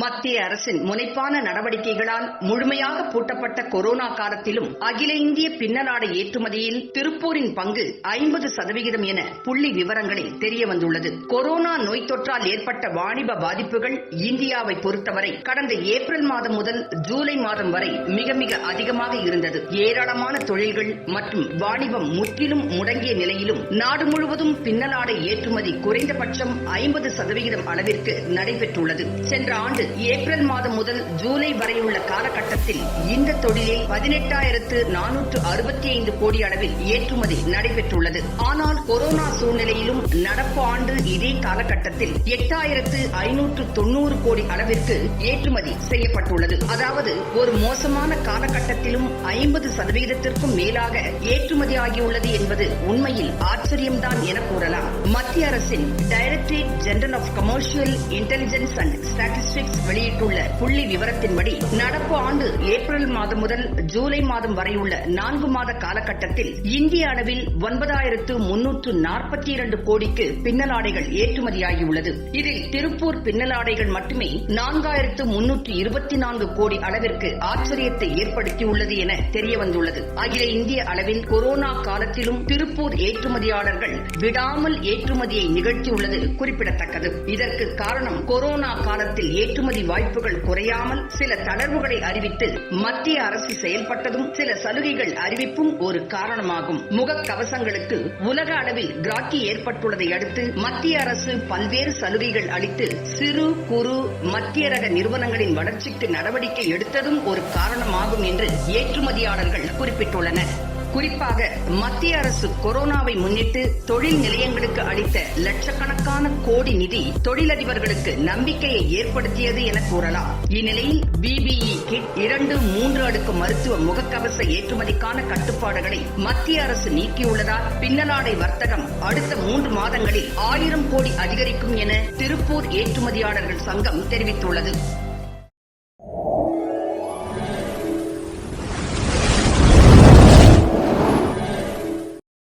மத்திய அரசின் முனைப்பான நடவடிக்கைகளால் முழுமையாக பூட்டப்பட்ட கொரோனா காலத்திலும் அகில இந்திய பின்னலாடை ஏற்றுமதியில் திருப்பூரின் பங்கு ஐம்பது சதவிகிதம் என புள்ளி விவரங்களில் தெரியவந்துள்ளது. கொரோனா நோய் தொற்றால் ஏற்பட்ட வாணிப பாதிப்புகள் இந்தியாவை பொறுத்தவரை கடந்த ஏப்ரல் மாதம் முதல் ஜூலை மாதம் வரை மிக மிக அதிகமாக இருந்தது. ஏராளமான தொழில்கள் மற்றும் வாணிபம் முற்றிலும் முடங்கிய நிலையிலும் நாடு முழுவதும் பின்னலாடை ஏற்றுமதி குறைந்தபட்சம் ஐம்பது சதவிகிதம் அளவிற்கு நடைபெற்றுள்ளது. சென்ற ஆண்டு ஏப்ரல் மாதம் முதல் ஜூலை வரையுள்ள காலகட்டத்தில் இந்த தொழிலில் பதினெட்டாயிரத்து நானூற்று அறுபத்தி ஐந்து கோடி அளவில் ஏற்றுமதி நடைபெற்றுள்ளது. ஆனால் கொரோனா சூழ்நிலையிலும் நடப்பு ஆண்டு இதே காலகட்டத்தில் எட்டாயிரத்து ஐநூற்று தொன்னூறு கோடி அளவிற்கு ஏற்றுமதி செய்யப்பட்டுள்ளது. அதாவது ஒரு மோசமான காலகட்டத்திலும் ஐம்பது சதவிகிதத்திற்கும் மேலாக ஏற்றுமதி ஆகியுள்ளது என்பது உண்மையில் ஆச்சரியம்தான் என கூறலாம். மத்திய அரசின் directorate general of commercial intelligence and statistics வெளியிட்டுள்ள புள்ளி விவரத்தின்படி நடப்பு ஆண்டு ஏப்ரல் மாதம் முதல் ஜூலை மாதம் வரையுள்ள நான்கு மாத காலகட்டத்தில் இந்திய அளவில் ஒன்பதாயிரத்து முன்னூற்று நாற்பத்தி இரண்டு கோடிக்கு பின்னலாடைகள் ஏற்றுமதியாகியுள்ளது. இதில் திருப்பூர் பின்னலாடைகள் மட்டுமே நான்காயிரத்து முன்னூற்று இருபத்தி நான்கு கோடி அளவிற்கு ஆச்சரியத்தை ஏற்படுத்தியுள்ளது என தெரியவந்துள்ளது. அகில இந்திய அளவில் கொரோனா காலத்திலும் திருப்பூர் ஏற்றுமதியாளர்கள் விடாமல் ஏற்றுமதியை நிகழ்த்தியுள்ளது குறிப்பிடத்தக்கது. இதற்கு காரணம் கொரோனா காலத்தில் ஏற்றுமதி வாய்ப்புகள் குறையாமல் சில தளர்வுகளை அறிவித்து மத்திய அரசு செயல்பட்டதும் சில சலுகைகள் அறிவிப்பும் ஒரு காரணமாகும். முகக்கவசங்களுக்கு உலக அளவில் கிராக்கி ஏற்பட்டுள்ளதை அடுத்து மத்திய அரசு பல்வேறு சலுகைகள் அளித்து சிறு குறு மத்திய ரக நிறுவனங்களின் வளர்ச்சிக்கு நடவடிக்கை எடுத்ததும் ஒரு காரணமாகும் என்று ஏற்றுமதியாளர்கள் குறிப்பிட்டுள்ளனர். குறிப்பாக மத்திய அரசு கொரோனாவை முன்னிட்டு தொழில் நிலையங்களுக்கு அளித்த லட்சக்கணக்கான கோடி நிதி தொழிலதிபர்களுக்கு நம்பிக்கையை ஏற்படுத்தியது என கூறலாம். இந்நிலையில் பிபிஇ கிட் இரண்டு மூன்று அடுக்கு மருத்துவ முகக்கவச ஏற்றுமதிக்கான கட்டுப்பாடுகளை மத்திய அரசு நீக்கியுள்ளதால் பின்னலாடை வர்த்தகம் அடுத்த மூன்று மாதங்களில் ஆயிரம் கோடி அதிகரிக்கும் என திருப்பூர் ஏற்றுமதியாளர்கள் சங்கம் தெரிவித்துள்ளது.